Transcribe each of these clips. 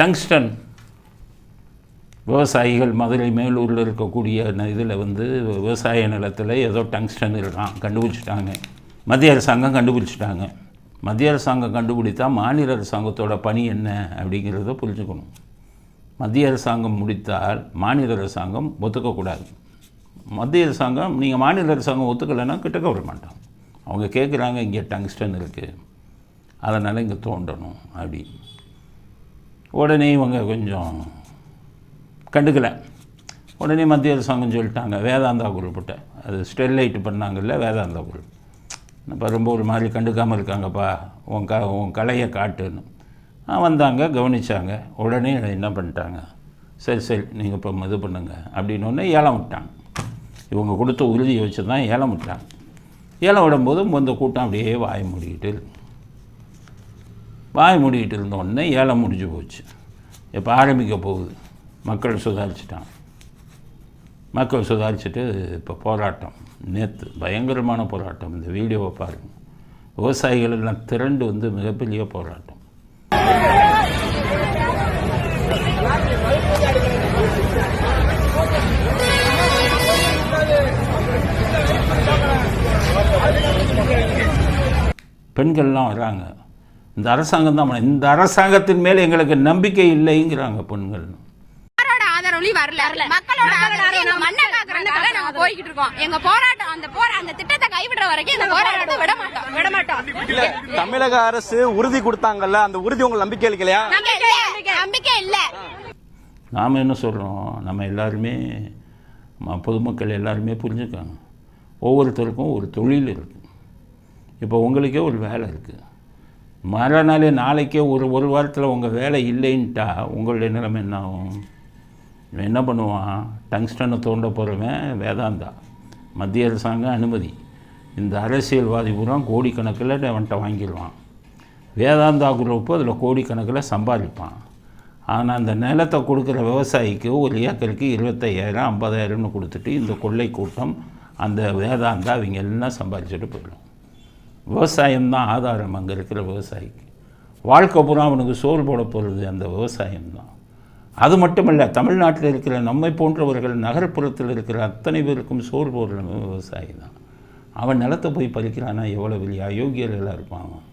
Tungsten விவசாயிகள் மதுரை மேலூரில் இருக்கக்கூடிய இதில் வந்து விவசாய நிலத்தில் ஏதோ டங்ஸ்டன் இருக்கான் கண்டுபிடிச்சிட்டாங்க. மத்திய அரசாங்கம் கண்டுபிடிச்சிட்டாங்க. மத்திய அரசாங்கம் கண்டுபிடித்தா மாநில அரசாங்கத்தோட பணி என்ன அப்படிங்கிறத புரிஞ்சுக்கணும். மத்திய அரசாங்கம் முடித்தால் மாநில அரசாங்கம் ஒத்துக்கக்கூடாது மத்திய அரசாங்கம் நீங்கள் மாநில அரசாங்கம் ஒத்துக்கலைன்னா கிட்டக்க வர மாட்டான். அவங்க கேட்குறாங்க இங்கே டங்ஸ்டன் இருக்குது அதனால் இங்கே தோண்டணும் அப்படி உடனே இவங்க கொஞ்சம் கண்டுக்கலை. உடனே மத்திய அரசாங்கம் சொல்லிட்டாங்க வேதாந்தா குரூப்பிட்ட அது ஸ்டெர்லைட் பண்ணாங்கல்ல வேதாந்தா குரூப் இப்போ ரொம்ப ஒரு மாதிரி கண்டுக்காமல் இருக்காங்கப்பா உன் க உன் கலையை காட்டுன்னு. வந்தாங்க கவனிச்சாங்க. உடனே என்ன பண்ணிட்டாங்க சரி சரி நீங்கள் இப்போ இது பண்ணுங்க அப்படின்னு ஒன்று ஏலம் விட்டாங்க. இவங்க கொடுத்த உறுதியை வச்சு தான் ஏலம் விட்டாங்க. ஏலம் விடும்போது இந்த கூட்டம் அப்படியே வாய் மூடிக்கிட்டு வாய் மூடிக்கிட்டு இருந்த உடனே ஏலம் முடிஞ்சு போச்சு. இப்போ ஆரம்பிக்க போகுது. மக்கள் சுதாரிச்சிட்டான் மக்கள் சுதாரிச்சுட்டு இப்போ போராட்டம். நேற்று பயங்கரமான போராட்டம். இந்த வீடியோவை பாருங்கள் விவசாயிகள் எல்லாம் திரண்டு வந்து மிகப்பெரிய போராட்டம். பெண்கள்லாம் வராங்க. இந்த அரசாங்கம் தான் இந்த அரசாங்கத்தின் மேல் எங்களுக்கு நம்பிக்கை இல்லைங்கிறாங்க பெண்கள். ஆதரவுலயும் வரல. மக்களோட ஆதரவு எங்க மண்ணை காக்குறதுக்காக நாங்க போய்கிட்டு இருக்கோம். எங்க போராட்டம் அந்த போரா அந்த திட்டத்தை கைவிடுற வரைக்கும் இந்த போராட்டத்தை விட மாட்டோம். விட மாட்டோம். இல்ல தமிழக அரசு உறுதி கொடுத்தாங்கல்ல அந்த உறுதி உங்களுக்கு நம்பிக்கை அளிக்கலையா நம்பிக்கை இல்ல. நாம் என்ன சொல்கிறோம் நம்ம எல்லாருமே பொதுமக்கள் எல்லாருமே புரிஞ்சுக்காங்க. ஒவ்வொருத்தருக்கும் ஒரு தொழில் இருக்குது இப்போ உங்களுக்கே ஒரு வேலை இருக்குது மறுநாள் நாளைக்கே ஒரு ஒரு வாரத்தில் உங்கள் வேலை இல்லைன்ட்டா உங்களுடைய நிலைமை என்ன ஆகும் இவன் என்ன பண்ணுவான்? டங்ஸ்டனை தோண்ட போகிறவன் வேதாந்தா. மத்திய அரசாங்கம் அனுமதி. இந்த அரசியல்வாதி பூரா கோடிக்கணக்கில் அவன்கிட்ட வாங்கிடுவான். வேதாந்தா குரூப்பு அதில் கோடிக்கணக்கில் சம்பாதிப்பான். ஆனால் அந்த நிலத்தை கொடுக்குற விவசாயிக்கு ஒரு ஏக்கருக்கு இருபத்தையாயிரம் ஐம்பதாயிரம்னு கொடுத்துட்டு இந்த கொள்ளை கூட்டம் அந்த வேதாந்தா அவங்க எல்லாம் சம்பாதிச்சுட்டு போயிடும் விவசாயம்தான் ஆதாரம் அங்கே இருக்கிற விவசாயிக்கு. வாழ்க்கை பூரா அவனுக்கு சோறு போட போகிறது அந்த விவசாயம்தான். அது மட்டுமல்ல தமிழ்நாட்டில் இருக்கிற நம்மை போன்றவர்கள் நகர்ப்புறத்தில் இருக்கிற அத்தனை பேருக்கும் சோறு போடுறவன் விவசாயி தான் அவன் நிலத்தை போய் பறிக்கிறானா எவ்வளோ பெரிய அயோக்கியர்களாக இருப்பான் அவன்.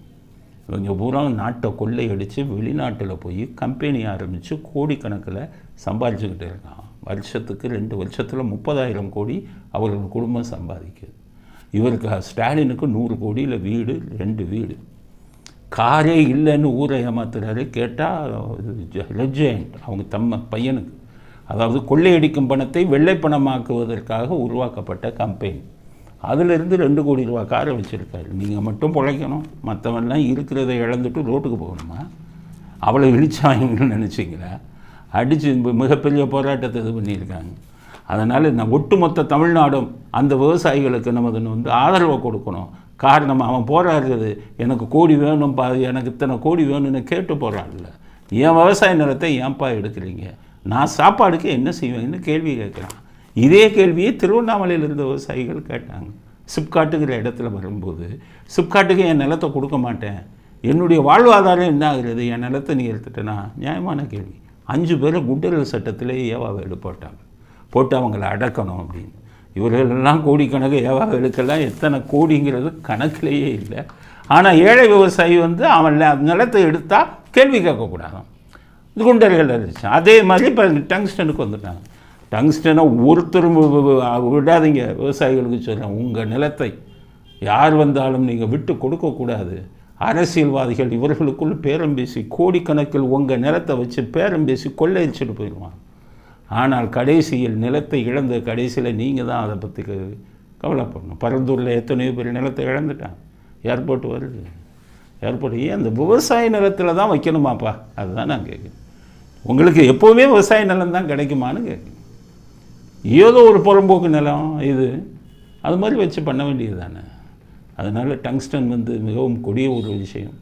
இவங்க பூரா நாட்டை கொள்ளையடித்து வெளிநாட்டில் போய் கம்பெனி ஆரம்பித்து கோடிக்கணக்கில் சம்பாதிச்சுக்கிட்டு இருக்கான். வருஷத்துக்கு ரெண்டு வருஷத்தில் முப்பதாயிரம் கோடி அவர்கள் குடும்பம் சம்பாதிக்குது. இவருக்கு ஸ்டாலினுக்கு நூறு கோடியில் வீடு ரெண்டு வீடு. காரே இல்லைன்னு ஊரை ஏமாத்துறாரு. கேட்டால் லெஜண்ட். அவங்க தம்ம பையனுக்கு. அதாவது கொள்ளையடிக்கும் பணத்தை வெள்ளை பணமாக்குவதற்காக உருவாக்கப்பட்ட கம்பெனி அதிலிருந்து ரெண்டு கோடி ரூபா காரை வச்சுருக்காரு. நீங்கள் மட்டும் பிழைக்கணும். மற்றவன்லாம் இருக்கிறத இழந்துட்டு ரோட்டுக்கு போகணுமா? அவ்வளோ இழிச்சாங்கன்னு நினச்சிங்களா? அடித்து மிகப்பெரிய போராட்டத்தை இது பண்ணியிருக்காங்க. அதனால் நான் ஒட்டுமொத்த தமிழ்நாடும் அந்த விவசாயிகளுக்கு நம்ம வந்து ஆதரவை கொடுக்கணும். காரணம் அவன் போராடுறது எனக்கு கோடி வேணும் பா எனக்கு இத்தனை கோடி வேணும்னு கேட்டு போகிறான்ல என் விவசாய நிலத்தை ஏன்பா எடுக்கிறீங்க? நான் சாப்பாடுக்கு என்ன செய்வேன்னு கேள்வி கேட்குறான். இதே கேள்வியை திருவண்ணாமலையில் இருந்த விவசாயிகள் கேட்டாங்க. சிப்காட்டுங்கிற இடத்துல வரும்போது சிப்காட்டுக்கு என் நிலத்தை கொடுக்க மாட்டேன். என்னுடைய வாழ்வாதாரம் என்ன ஆகுறது? என் நிலத்தை நீ எடுத்துட்டேனா நியாயமான கேள்வி. அஞ்சு பேர் குண்டரல் சட்டத்திலே ஏவாவை எடுப்பாட்டாங்க. போட்டு அவங்கள அடக்கணும் அப்படின்னு. இவர்களெல்லாம் கோடிக்கணக்கு ஏவாகளுக்கெல்லாம் எத்தனை கோடிங்கிறது கணக்கிலேயே இல்லை. ஆனால் ஏழை விவசாயி வந்து அவன் நிலத்தை எடுத்தால் கேள்வி கேட்கக்கூடாதான். குண்டர்கள் இருந்துச்சு அதே மாதிரி இப்போ டங்ஸ்டனுக்கு வந்துட்டாங்க. டங்ஸ்டனை ஒருத்தரும் விடாதீங்க. விவசாயிகளுக்கு சொல்கிறேன் உங்கள் நிலத்தை யார் வந்தாலும் நீங்கள் விட்டு கொடுக்கக்கூடாது அரசியல்வாதிகள் இவர்களுக்குள் பேரம் பேசி கோடிக்கணக்கில் உங்கள் நிலத்தை வச்சு பேரம் பேசி கொள்ளையடிச்சிட்டு போயிடுவான் ஆனால் கடைசியில் நிலத்தை இழந்த கடைசியில் நீங்கள் தான் அதை பற்றி கவலைப்படணும். பரந்தூரில் எத்தனையோ பேர் நிலத்தை இழந்துட்டான் ஏர்போர்ட் வருது. ஏர்போர்ட் ஏன் அந்த விவசாய நிலத்தில் தான் வைக்கணுமாப்பா? அதுதான் நான் கேட்குறேன் உங்களுக்கு எப்போவுமே விவசாய நிலம் தான் கிடைக்குமான்னு கேட்குறேன் ஏதோ ஒரு புறம்போக்கு நிலம் இது அது மாதிரி வச்சு பண்ண வேண்டியது தானே அதனால் டங்ஸ்டன் வந்து மிகவும் கொடிய ஒரு விஷயம்.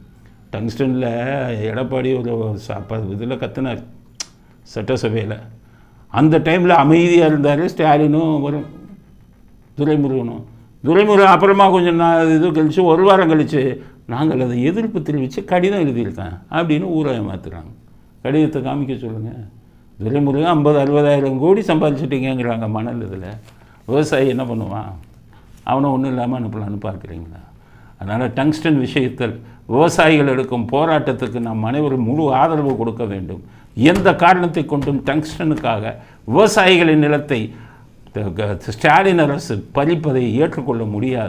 டங்ஸ்டனில் எடப்பாடி ஒரு இதில் கத்துனார். சட்டசபையில். அந்த டைமில் அமைதியாக இருந்தார் ஸ்டாலினும் வரும் துரைமுருகனும். துரைமுருகன் அப்புறமா கொஞ்சம் நான் இது கழித்து ஒரு வாரம் கழித்து நாங்கள் அதை எதிர்ப்பு தெரிவித்து கடிதம் எழுதியிருக்கேன் அப்படின்னு ஊராக மாற்றுறாங்க கடிதத்தை காமிக்க சொல்லுங்கள் துரைமுருகன் ஐம்பது அறுபதாயிரம் கோடி சம்பாதிச்சிட்டீங்கிறாங்க மணல் இதில். விவசாயி என்ன பண்ணுவான்? அவனை ஒன்றும் இல்லாமல் அனுப்பலான்னு பார்க்குறீங்களா? அதனால் டங்ஸ்டன் விஷயத்தில் விவசாயிகள் எடுக்கும் போராட்டத்துக்கு நாம் அனைவரும் முழு ஆதரவு கொடுக்க வேண்டும். எந்த காரணத்தை கொண்டும் டங்ஸ்டனுக்காக விவசாயிகளின் நிலத்தை க- ஸ்டாலின் அரசு பறிப்பதை ஏற்றுக்கொள்ள முடியாது.